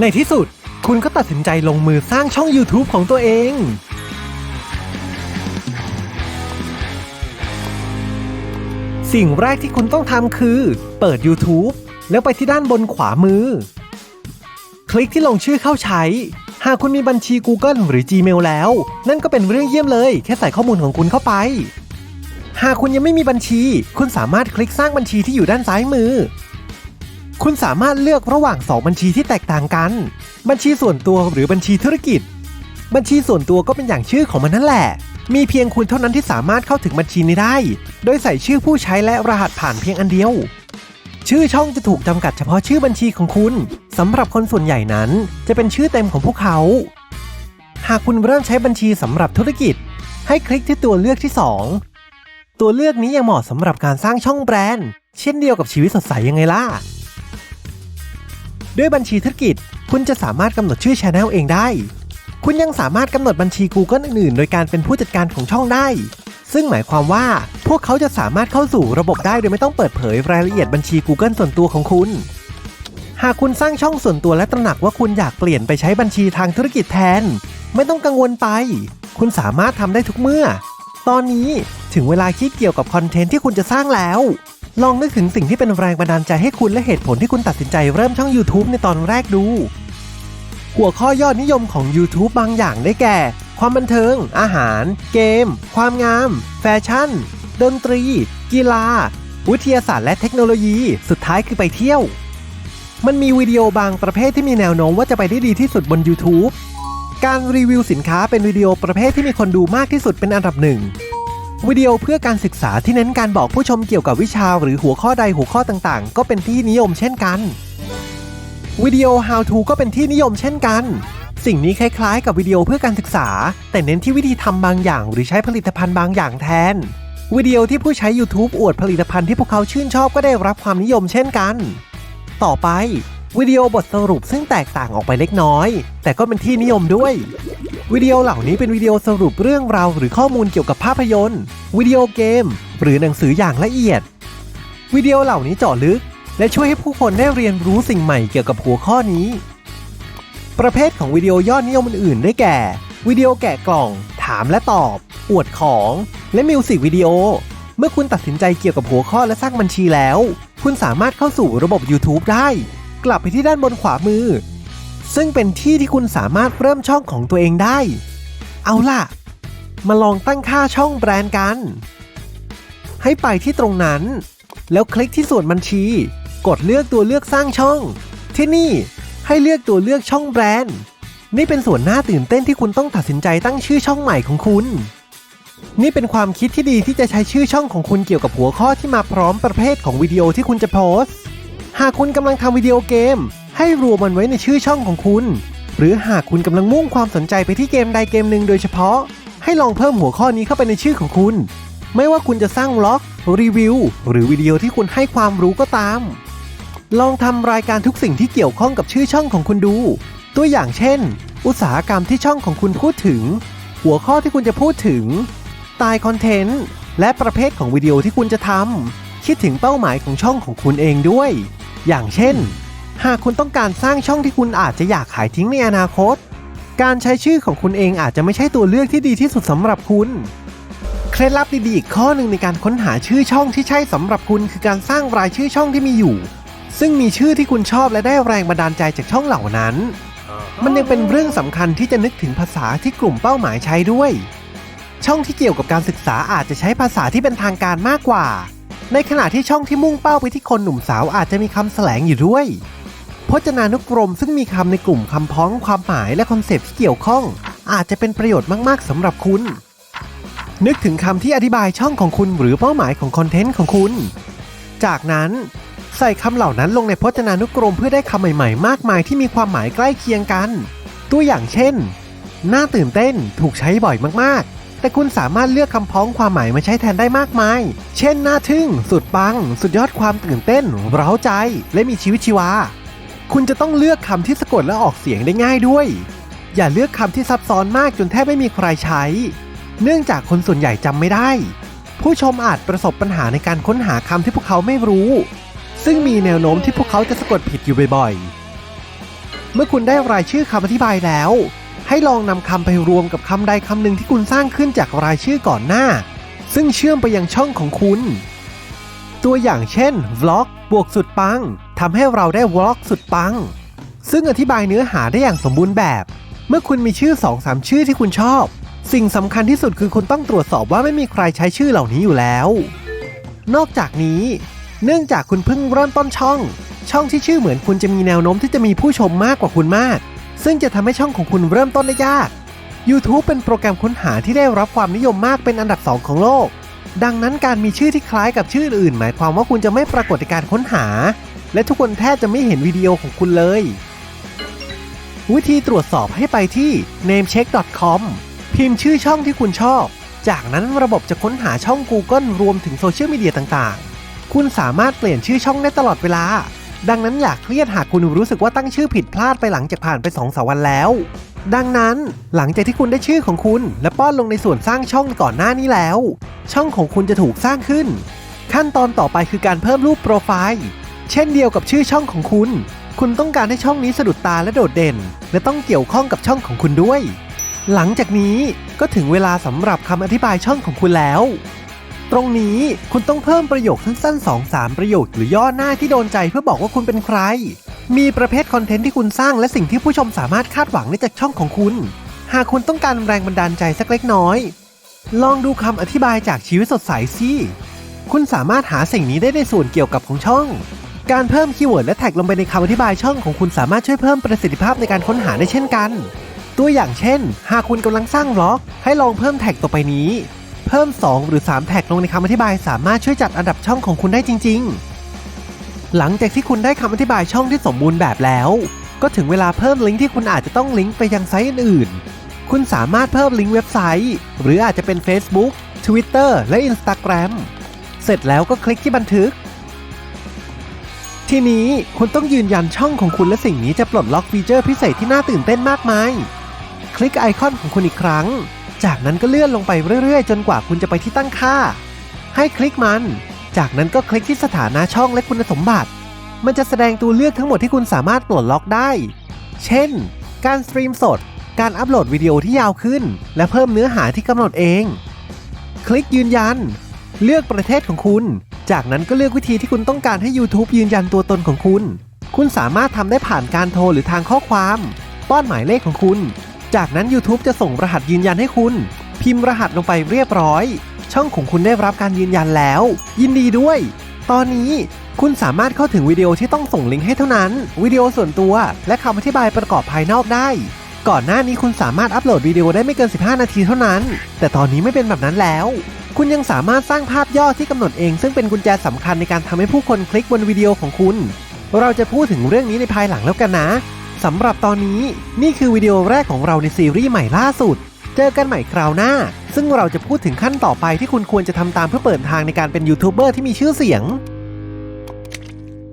ในที่สุด คุณก็ตัดสินใจลงมือสร้างช่อง YouTube ของตัวเอง สิ่งแรกที่คุณต้องทำคือ เปิด YouTube แล้วไปที่ด้านบนขวามือ คลิกที่ลงชื่อเข้าใช้ หากคุณมีบัญชี Google หรือ Gmail แล้ว นั่นก็เป็นเรื่องเยี่ยมเลย แค่ใส่ข้อมูลของคุณเข้าไป หากคุณยังไม่มีบัญชี คุณสามารถคลิกสร้างบัญชีที่อยู่ด้านซ้ายมือ คุณสามารถเลือกระหว่าง 2 บัญชีที่แตกต่างกัน บัญชีส่วนตัวหรือบัญชีธุรกิจ บัญชีส่วนตัวก็เป็นอย่างชื่อของมันนั่นแหละ มีเพียงคุณเท่านั้นที่สามารถเข้าถึงบัญชีนี้ได้ โดยใส่ชื่อผู้ใช้และรหัสผ่านเพียงอันเดียว ชื่อช่องจะถูกจำกัดเฉพาะชื่อบัญชีของคุณสำหรับคนส่วนใหญ่นั้น จะเป็นชื่อเต็มของพวกเขา หากคุณเริ่มใช้บัญชีสำหรับธุรกิจ ให้คลิกที่ตัวเลือกที่ 2 ตัวเลือกนี้ยังเหมาะสำหรับการสร้างช่องแบรนด์ เช่นเดียวกับชีวิตสดใสยังไงล่ะ ด้วยบัญชีธุรกิจ คุณจะสามารถกำหนดชื่อช anel เองได้ คุณยังสามารถกำหนดบัญชี Google อื่นๆ โดยการเป็นผู้จัดการของช่องได้ ซึ่งหมายความว่าพวกเขาจะสามารถเข้าสู่ระบบได้โดยไม่ต้องเปิดเผยรายละเอียดบัญชี Google ส่วนตัวของคุณ หากคุณสร้างช่องส่วนตัวและตระหนักว่าคุณอยากเปลี่ยนไปใช้บัญชีทางธุรกิจแทน ไม่ต้องกังวลไป คุณสามารถทำได้ทุกเมื่อ ตอนนี้ถึงเวลาคิดเกี่ยวกับคอนเทนต์ที่คุณจะสร้างแล้ว ลองนึกถึงสิ่งที่เป็นแรงบันดาลใจให้คุณและเหตุผลที่คุณตัดสินใจเริ่มช่อง YouTube ในตอนแรกดู หัวข้อยอดนิยมของ YouTube บางอย่างได้แก่ ความบันเทิง อาหาร เกม ความงาม แฟชั่น ดนตรี กีฬา วิทยาศาสตร์และเทคโนโลยี สุดท้ายคือไปเที่ยว มันมีวิดีโอบางประเภทที่มีแนวโน้มว่าจะไปได้ดีที่สุดบน YouTube การรีวิวสินค้าเป็นวิดีโอประเภทที่มีคนดูมากที่สุดเป็นอันดับหนึ่ง วิดีโอเพื่อการศึกษาที่เน้นการบอกผู้ชมเกี่ยวกับวิชาหรือหัวข้อใดหัวข้อต่างๆ ก็เป็นที่นิยมเช่นกัน วิดีโอ how to ก็เป็นที่นิยมเช่นกัน สิ่งนี้คล้ายๆ กับวิดีโอเพื่อการศึกษา แต่เน้นที่วิธีทำบางอย่าง หรือใช้ผลิตภัณฑ์บางอย่างแทน วิดีโอที่ผู้ใช้ YouTube อวดผลิตภัณฑ์ที่พวกเขาชื่นชอบก็ได้รับความนิยมเช่นกัน ต่อไป วิดีโอบทสรุปซึ่งแตกต่างออกไปเล็กน้อย แต่ก็เป็นที่นิยมด้วย วิดีโอเหล่านี้เป็นวิดีโอสรุปเรื่องราวหรือข้อมูลเกี่ยวกับภาพยนตร์ วิดีโอเกม หรือหนังสืออย่างละเอียด วิดีโอเหล่านี้เจาะลึก และช่วยให้ผู้คนได้เรียนรู้สิ่งใหม่เกี่ยวกับหัวข้อนี้ ประเภทของวิดีโอยอดนิยมอื่นๆได้แก่ วิดีโอแกะกล่อง ถามและตอบ อวดของ และมิวสิกวิดีโอ เมื่อคุณตัดสินใจเกี่ยวกับหัวข้อและสร้างบัญชีแล้ว คุณสามารถเข้าสู่ระบบ YouTube ได้ กลับไปที่ด้านบนขวามือ ซึ่งเป็นที่ที่คุณสามารถเริ่มช่องของตัวเองได้ เอาล่ะ มาลองตั้งค่าช่องแบรนด์กัน ให้ไปที่ตรงนั้น แล้วคลิกที่ส่วนบัญชี กดเลือกตัวเลือกสร้างช่อง ที่นี่ให้เลือกตัวเลือกช่องแบรนด์ นี่เป็นส่วนน่าตื่นเต้นที่คุณต้องตัดสินใจตั้งชื่อช่องใหม่ของคุณ นี่เป็นความคิดที่ดีที่จะใช้ชื่อช่องของคุณเกี่ยวกับหัวข้อที่มาพร้อมประเภทของวิดีโอที่คุณจะโพสต์ หากคุณกำลังทำวิดีโอเกม ให้รวมมันไว้ในชื่อช่องของคุณ หรือหากคุณกำลังมุ่งความสนใจไปที่เกมใดเกมหนึ่งโดยเฉพาะ ให้ลองเพิ่มหัวข้อนี้เข้าไปในชื่อของคุณ ไม่ว่าคุณจะสร้างล็อก รีวิว หรือวิดีโอที่คุณให้ความรู้ก็ตาม ลองทำรายการทุกสิ่งที่เกี่ยวข้องกับชื่อช่องของคุณดู ตัวอย่างเช่น อุตสาหกรรมที่ช่องของคุณพูดถึง หัวข้อที่คุณจะพูดถึงสไตล์คอนเทนต์และประเภทของวิดีโอที่คุณจะทำคิดถึงเป้าหมายของช่องของคุณเองด้วย อย่างเช่น หากคุณต้องการสร้างช่องที่คุณอาจจะอยากขายทิ้งในอนาคต การใช้ชื่อของคุณเองอาจจะไม่ใช่ตัวเลือกที่ดีที่สุดสำหรับคุณ เคล็ดลับดีๆอีกข้อหนึ่งในการค้นหาชื่อช่องที่ใช่สำหรับคุณคือการสร้างรายชื่อช่องที่มีอยู่ ซึ่งมีชื่อที่คุณชอบและได้แรงบันดาลใจจากช่องเหล่านั้น มันยังเป็นเรื่องสำคัญที่จะนึกถึงภาษาที่กลุ่มเป้าหมายใช้ด้วย ช่องที่เกี่ยวกับการศึกษาอาจจะใช้ภาษาที่เป็นทางการมากกว่า ในขณะที่ช่องที่มุ่งเป้าไปที่คนหนุ่มสาวอาจจะมีคำแสลงอยู่ด้วย พจนานุกรมซึ่งมีคำในกลุ่มคำพ้องความหมายและคอนเซปต์ที่เกี่ยวข้อง อาจจะเป็นประโยชน์มากๆสำหรับคุณ นึกถึงคำที่อธิบายช่องของคุณหรือเป้าหมายของคอนเทนต์ของคุณ จากนั้นใส่คำเหล่านั้นลงในพจนานุกรมเพื่อได้คำใหม่ๆ มากมายที่มีความหมายใกล้เคียงกัน ตัวอย่างเช่น น่าตื่นเต้นถูกใช้บ่อยมากๆ แต่คุณสามารถเลือกคำพ้องความหมายมาใช้แทนได้มากมาย เช่นน่าทึ่ง สุดปัง สุดยอดความตื่นเต้น เร้าใจ และมีชีวิตชีวา คุณจะต้องเลือกคำที่สะกดและออกเสียงได้ง่ายด้วย อย่าเลือกคำที่ซับซ้อนมากจนแทบไม่มีใครใช้ เนื่องจากคนส่วนใหญ่จำไม่ได้ ผู้ชมอาจประสบปัญหาในการค้นหาคำที่พวกเขาไม่รู้ ซึ่งมีแนวโน้มที่พวกเขาจะสะกดผิดอยู่บ่อยๆ เมื่อคุณได้รายชื่อคำอธิบายแล้ว ให้ลองนำคำไปรวมกับคำใดคำหนึ่งที่คุณสร้างขึ้นจากรายชื่อก่อนหน้า ซึ่งเชื่อมไปยังช่องของคุณ ตัวอย่างเช่น vlog บวกสุดปังทำให้เราได้ vlog สุดปัง ซึ่งอธิบายเนื้อหาได้อย่างสมบูรณ์แบบ เมื่อคุณมีชื่อ 2-3 ชื่อที่คุณชอบ สิ่งสำคัญที่สุดคือคุณต้องตรวจสอบว่าไม่มีใครใช้ชื่อเหล่านี้อยู่แล้ว นอกจากนี้ เนื่องจากคุณเพิ่งเริ่มต้นช่อง ช่องที่ชื่อเหมือนคุณจะมีแนวโน้มที่จะมีผู้ชมมากกว่าคุณมาก ซึ่งจะทำให้ช่องของคุณเริ่มต้นได้ยาก YouTube เป็นโปรแกรมค้นหาที่ได้รับความนิยมมากเป็นอันดับ 2 ของโลก ดังนั้นการมีชื่อที่คล้ายกับชื่ออื่น หมายความว่าคุณจะไม่ปรากฏในการค้นหา และทุกคนแทบจะไม่เห็นวิดีโอของคุณเลย วิธีตรวจสอบให้ไปที่ namecheck.com พิมพ์ชื่อช่องที่คุณชอบ จากนั้นระบบจะค้นหาช่อง Google รวมถึงโซเชียลมีเดียต่างๆ คุณสามารถเปลี่ยนชื่อช่องได้ตลอดเวลา ดังนั้นอย่าเครียดหากคุณรู้สึกว่าตั้งชื่อผิดพลาดไปหลังจากผ่านไป2อสวันแล้ว ดังนั้นหลังจากที่คุณได้ชื่อของคุณ และป้อนลงในส่วนสร้างช่องก่อนหน้านี้แล้ว ช่องของคุณจะถูกสร้างขึ้น ขั้นตอนต่อไปคือการเพิ่มรูปโปรไฟล์ เช่นเดียวกับชื่อช่องของคุณ คุณต้องการให้ช่องนี้สะดุดตาและโดดเด่น และต้องเกี่ยวข้องกับช่องของคุณด้วย หลังจากนี้ก็ถึงเวลาสำหรับคำอธิบายช่องของคุณแล้ว ตรงนี้คุณต้องเพิ่มประโยคสั้นๆ2-3 ประโยคหรือย่อหน้าที่โดนใจเพื่อบอกว่าคุณเป็นใคร มีประเภทคอนเทนต์ที่คุณสร้างและสิ่งที่ผู้ชมสามารถคาดหวังได้จากช่องของคุณ หากคุณต้องการแรงบันดาลใจสักเล็กน้อย ลองดูคำอธิบายจากชีวิตสดใสสิคุณสามารถหาสิ่งนี้ได้ในส่วนเกี่ยวกับของช่อง การเพิ่มคีย์เวิร์ดและแท็กลงไปในคำอธิบายช่องของคุณสามารถช่วยเพิ่มประสิทธิภาพในการค้นหาได้เช่นกัน ตัวอย่างเช่น หากคุณกำลังสร้างบล็อก ให้ลองเพิ่มแท็กต่อไปนี้ เพิ่ม 2 หรือ 3 แท็กลงในคำอธิบายสามารถช่วยจัดอันดับช่องของคุณได้จริง ๆ หลังจากที่คุณได้คำอธิบายช่องที่สมบูรณ์แบบแล้ว ก็ถึงเวลาเพิ่มลิงก์ที่คุณอาจจะต้องลิงก์ไปยังไซต์อื่นๆ คุณสามารถเพิ่มลิงก์เว็บไซต์ หรืออาจจะเป็น Facebook Twitter และ Instagram เสร็จแล้วก็คลิกที่บันทึก ทีนี้คุณต้องยืนยันช่องของคุณและสิ่งนี้จะปลดล็อกฟีเจอร์พิเศษที่น่าตื่นเต้นมากมาย คลิกไอคอนของคุณอีกครั้ง จากนั้นก็เลื่อนลงไปเรื่อยๆ จนกว่าคุณจะไปที่ตั้งค่า ให้คลิกมัน จากนั้นก็คลิกที่สถานะช่องและคุณสมบัติ มันจะแสดงตัวเลือกทั้งหมดที่คุณสามารถปลดล็อกได้ เช่น การสตรีมสด การอัปโหลดวิดีโอที่ยาวขึ้น และเพิ่มเนื้อหาที่กำหนดเอง คลิกยืนยัน เลือกประเทศของคุณ จากนั้นก็เลือกวิธีที่คุณต้องการให้ YouTube ยืนยันตัวตนของคุณ คุณสามารถทำได้ผ่านการโทรหรือทางข้อความ ป้อนหมายเลขของคุณ จากนั้น YouTube จะส่งรหัสยืนยันให้คุณ พิมพ์รหัสลงไปเรียบร้อย ช่องของคุณได้รับการยืนยันแล้ว ยินดีด้วย ตอนนี้คุณสามารถเข้าถึงวิดีโอที่ต้องส่งลิงก์ให้เท่านั้น วิดีโอส่วนตัว และคำอธิบายประกอบภายนอกได้ ก่อนหน้านี้คุณสามารถอัปโหลดวิดีโอได้ไม่เกิน 15 นาทีเท่านั้น แต่ตอนนี้ไม่เป็นแบบนั้นแล้ว คุณยังสามารถสร้างภาพย่อที่กำหนดเอง ซึ่งเป็นกุญแจสำคัญในการทำให้ผู้คนคลิกบนวิดีโอของคุณ เราจะพูดถึงเรื่องนี้ในภายหลังแล้วกันนะ สำหรับตอนนี้นี่คือวิดีโอแรกของเราในซีรีส์ใหม่ล่าสุด เจอกันใหม่คราวหน้า ซึ่งเราจะพูดถึงขั้นต่อไปที่คุณควรจะทำตามเพื่อเปิดทางในการเป็นยูทูบเบอร์ที่มีชื่อเสียง